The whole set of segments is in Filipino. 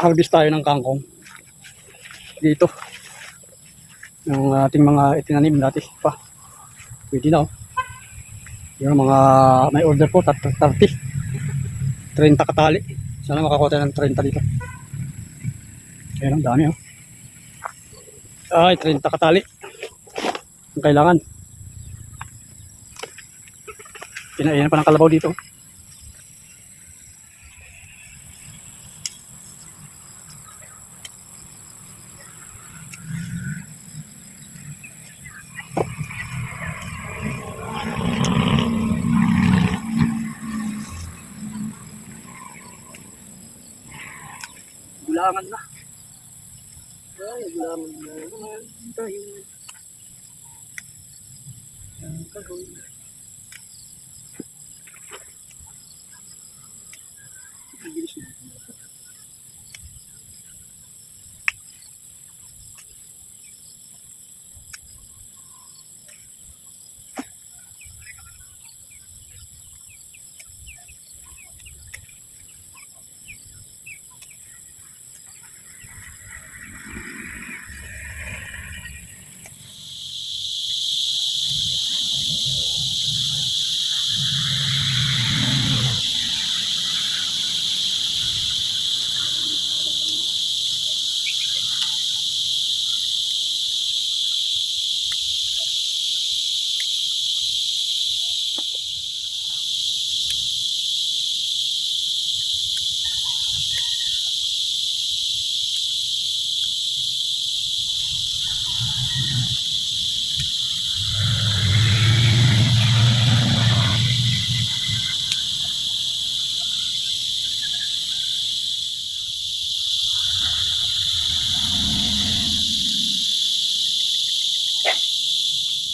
harvest tayo ng kangkong. Dito. Yung ating mga itinanim dati pa. Pwede na oh. Yung mga may order po, tat- 30. 30 katali. Sana makakuha tayo ng 30 dito. Ayan, ang dami oh. Ay, 30 katali. Ang kailangan. Pinainan pa ng kalabaw dito. Gulangan na. Ay, gulangan na naman tayo. Ang kagawin. Ang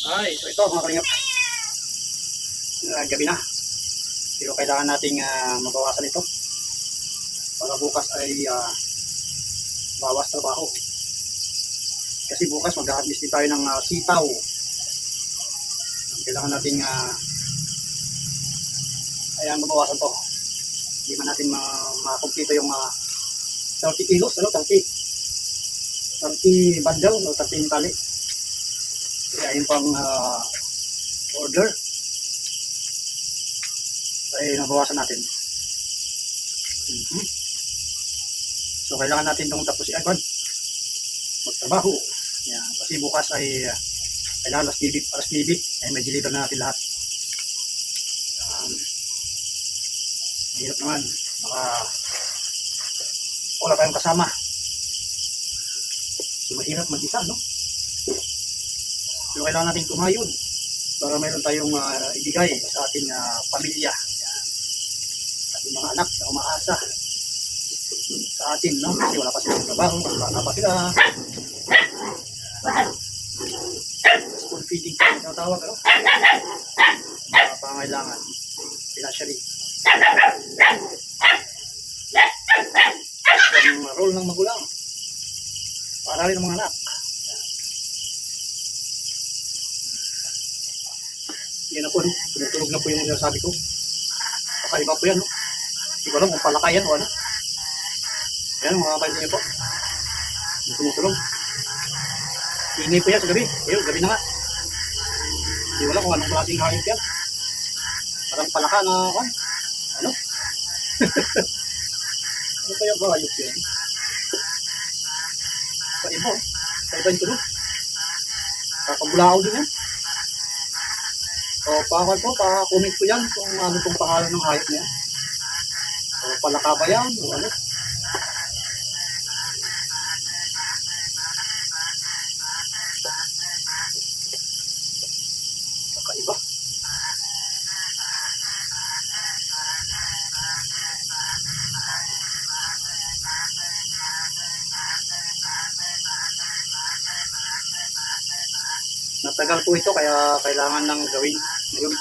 Ay, so ito mga kalingap. Uh, gabi na. Pero kailangan nating ah, mabawasan ito. Para bukas ay ah, bawas trabaho. Kasi bukas mag-harvest din tayo ng ah, sitaw. Kailangan nating uh, ayan, mabawasan to. Hindi man natin ma- makakumpleto yung uh, 30 kilos, ano, 30. 30 bundle o 30 tali. Kaya yung pang ah, order ay nabawasan natin. Mhm. So kailangan natin itong tapos i-agad. Magtrabaho. Yan. Kasi bukas ay ah, kailangan alas 9, alas 9 ay may deliver na natin lahat. Um, hirap naman. Baka wala tayong kasama. So mahirap mag-isa, no? Pero kailangan natin kumayod para mayroon tayong ah, ibigay sa ating ah, pamilya. Yan. Ating mga anak na umaasa sa atin, no? Kasi wala pa silang trabaho, mas bata pa sila. School feeding pa yung tawag, ano? Mga pangailangan, financially. Ang role ng magulang, para rin ng mga anak. Yan na po, no? Tumutulog na po yung sinasabi ko. Kakaiba po yan, no? Hindi ko alam kung palakayan o ano. Ayan, mga kapatid niyo po. Yung Tumutulog. Ingay po yan sa gabi. Ayun, gabi na nga. Hindi wala kung anong klaseng hayop yan. Parang palaka na, kwan. Ano? ano kaya ba hayop yan? Sa iba, oh. sa iba yung tunog. Kakabulao din yan. O, pakakal po, pa-comment po yan kung ano pong pangalan ng hayop niya. O, palaka ba yan? O ano? Natagal po ito kaya kailangan nang gawin ngayon.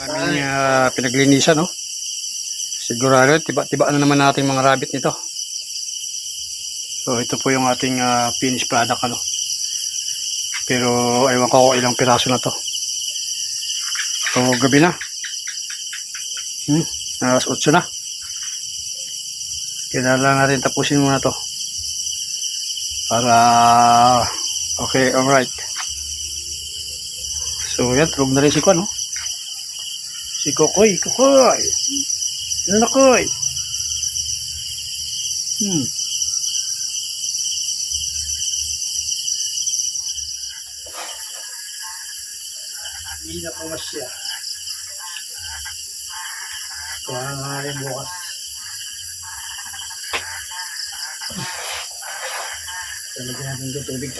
Daming uh, pinaglinisan, no? Sigurado, tiba-tiba na naman natin mga rabbit nito. So, ito po yung ating ah, finished product, ano? Pero, ewan ko ilang piraso na to. So, gabi na. Hmm, alas 8 na. Kailangan natin tapusin muna to. Para okay, alright. So yan, tulog na rin si Kwan, no? Si Kokoy, Kokoy! Ano na, Koy? Hmm. Hindi na po siya. Kuha nga rin bukas. Talagyan natin ito tubig.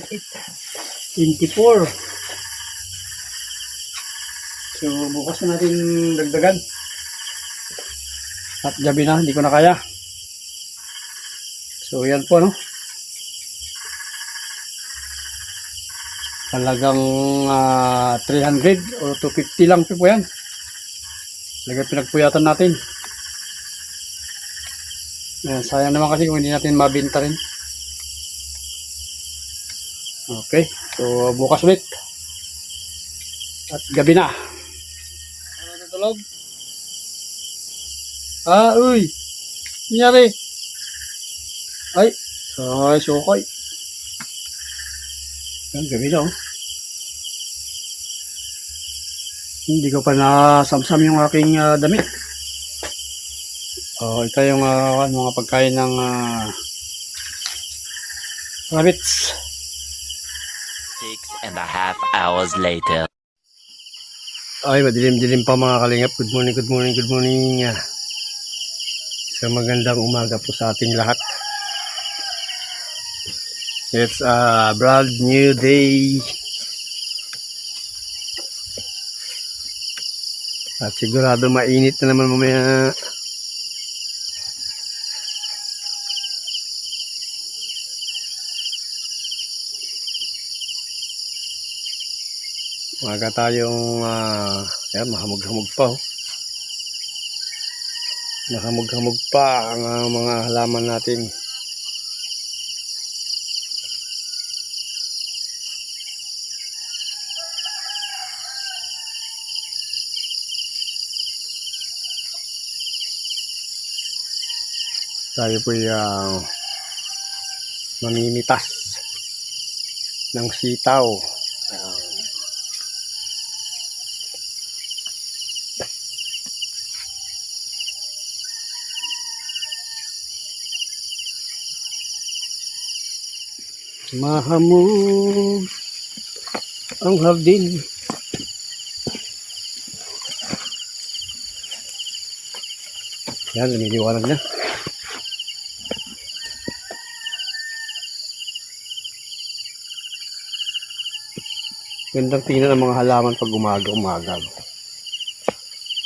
24. So, bukas na natin dagdagan. At gabi na, hindi ko na kaya. So, yan po, no? Talagang uh, 300 o 250 lang po yan. Talagang pinagpuyatan natin. Ayan, sayang naman kasi kung hindi natin mabinta rin. Okay, so bukas ulit. At gabi na. Ano natulog? Ah, uy! Nangyari? Ay, ay, sukay. Yan, gabi na oh. Hindi ko pa nasamsam yung aking ah, damit. Oh, ito yung ah, mga pagkain ng ah, rabbits. And a half hours later. Ay, madilim-dilim pa mga kalingap. Good morning, good morning, good morning. So magandang umaga po sa ating lahat. It's a brand new day. At sigurado mainit na naman mamaya. Umaga tayong uh, yan, mahamog-hamog pa oh. Mahamog-hamog pa ang ah, mga halaman natin. Tayo po uh, mamimitas ng sitaw. Ah, Mahamog ang hardin. Yan, lumiliwanag na. Gandang tingnan ang mga halaman pag umaga-umaga.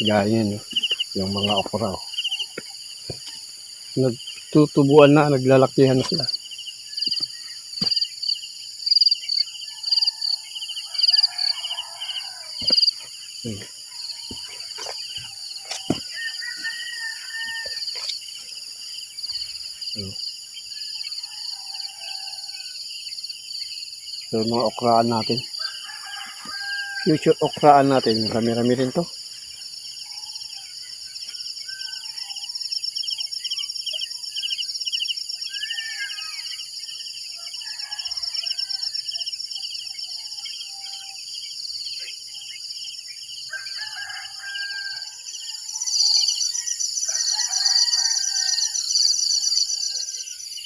Gaya yun, yung mga okra. oh. Nagtutubuan na, naglalakihan na sila. So, mga okraan natin. Future okraan natin. Rami-rami rin to.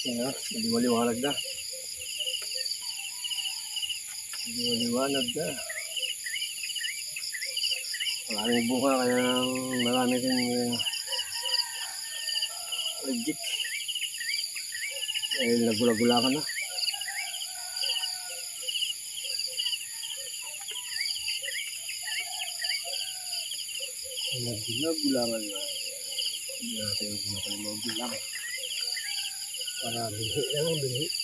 Yan na, maliwaliwanag na. Maliwanag na. Maraming buka kaya marami rin uh, legit. Eh, nagula-gula ka na. Nagula-gula ka na. Hindi natin yung kinakalimog lang. Para binhi lang ang binhi.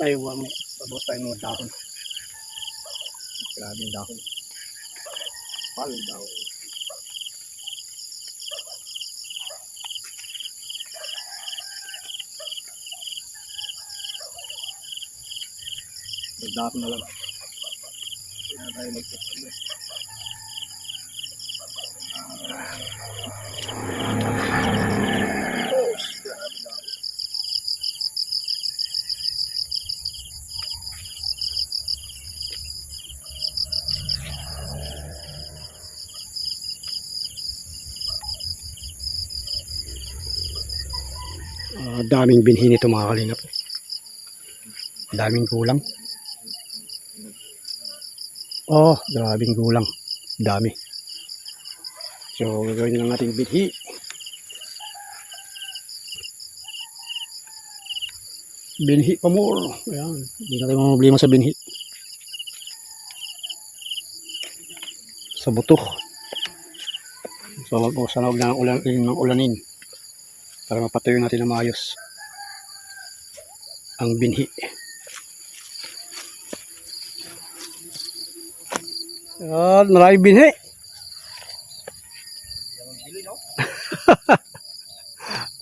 Tayo, um, tapos tayo mga dahon. Grabe yung dahon. Pal daw. Magdahon na lang. Kaya tayo magpapalala. Oh, Ah, daming binhi nito mga kalingap. Daming kulang. Oh, daming kulang. Dami. So, gagawin lang natin binhi. Binhi pa more. Ayan. Hindi na tayo problema sa binhi. Sa butok. So, wag mo sana huwag na ulan, ng ulanin para mapatayo natin na maayos ang binhi. Yan, marami binhi.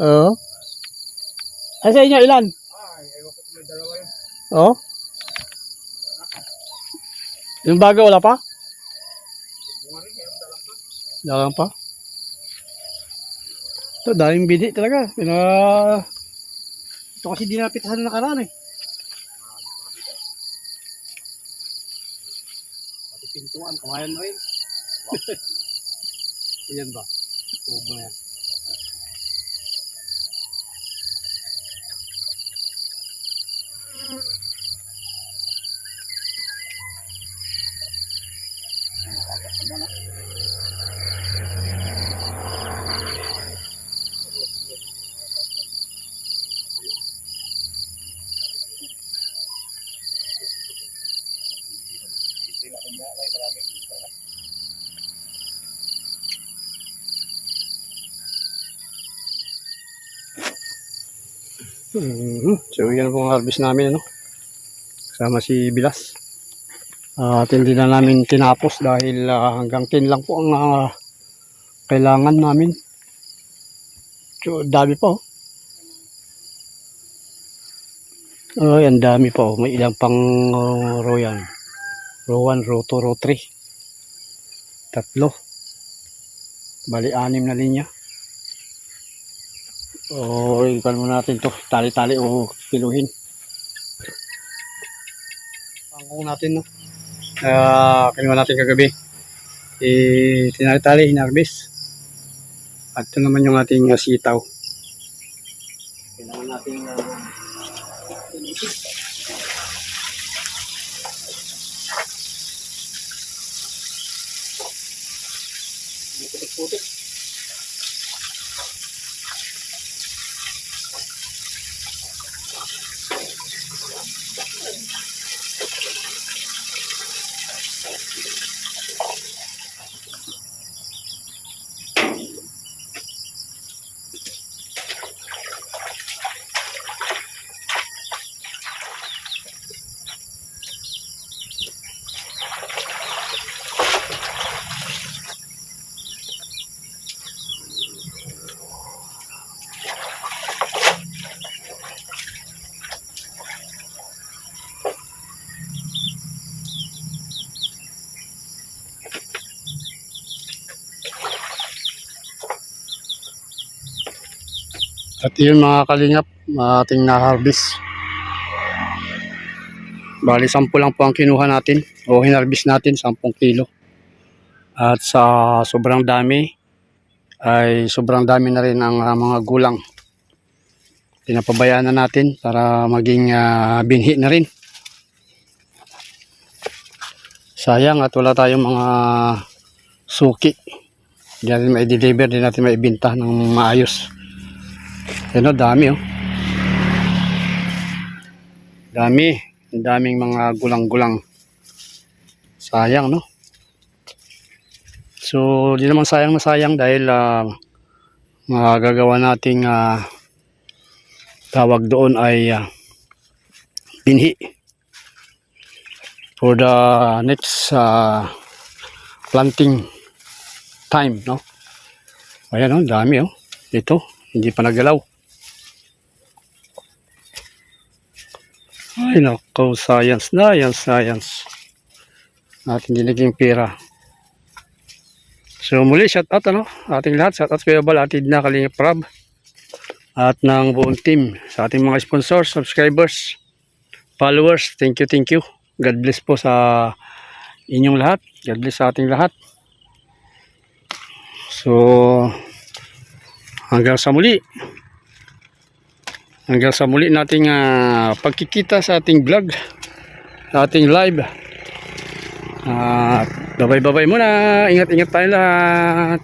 Oo. Ay, sa inyo, ilan? Oo. Yung bago, wala pa? Dalang pa? Ito, daming bidi talaga. Pina... Ito kasi dinapitasan na nakaraan eh. Pati pintuan, kawayan rin. Ayan ba? Ubo na yan. Mhm. So yan po ang harvest namin ano. Kasama si Bilas. At hindi na namin tinapos dahil ah, hanggang 10 lang po ang ah, kailangan namin. So dami pa oh. Oh, yan dami pa oh. May ilang pang uh, row yan. Row 1, row 2, row 3. Tatlo. Bali, anim na linya. O, ikan mo natin to. Tali-tali o piluhin. Pangkong natin, no? Uh, kinuha natin kagabi. Eh, tinali-tali, hinarbis. At ito naman yung ating uh, sitaw. Kailangan natin uh, putik-putik. At yun mga kalingap, ating na-harvest. Bali, 10 lang po ang kinuha natin o hinarbis natin, 10 kilo. At sa sobrang dami, ay sobrang dami na rin ang ah, mga gulang. Pinapabayaan na natin para maging ah, binhi na rin. Sayang at wala tayong mga suki. Hindi natin ma-deliver, hindi natin maibinta ng maayos. Yan o, dami oh. Dami. Ang daming mga gulang-gulang. Sayang, no? So, di naman sayang na sayang dahil ah, magagawa nating ah, tawag doon ay ah, binhi for the next ah, planting time, no? Ayan, oh, dami, oh. Ito, hindi pa nagalaw. Ay, nako, science na yan, science. At hindi naging pera. So, muli, shout out, ano, ating lahat. Shout out Kuya Bal, atid na Kalinga Prab. At ng buong team, sa ating mga sponsors, subscribers, followers, thank you, thank you. God bless po sa inyong lahat. God bless sa ating lahat. So, hanggang sa muli. Hanggang sa muli nating ah, pagkikita sa ating vlog, sa ating live. At babay-babay muna. Ingat-ingat tayo lahat.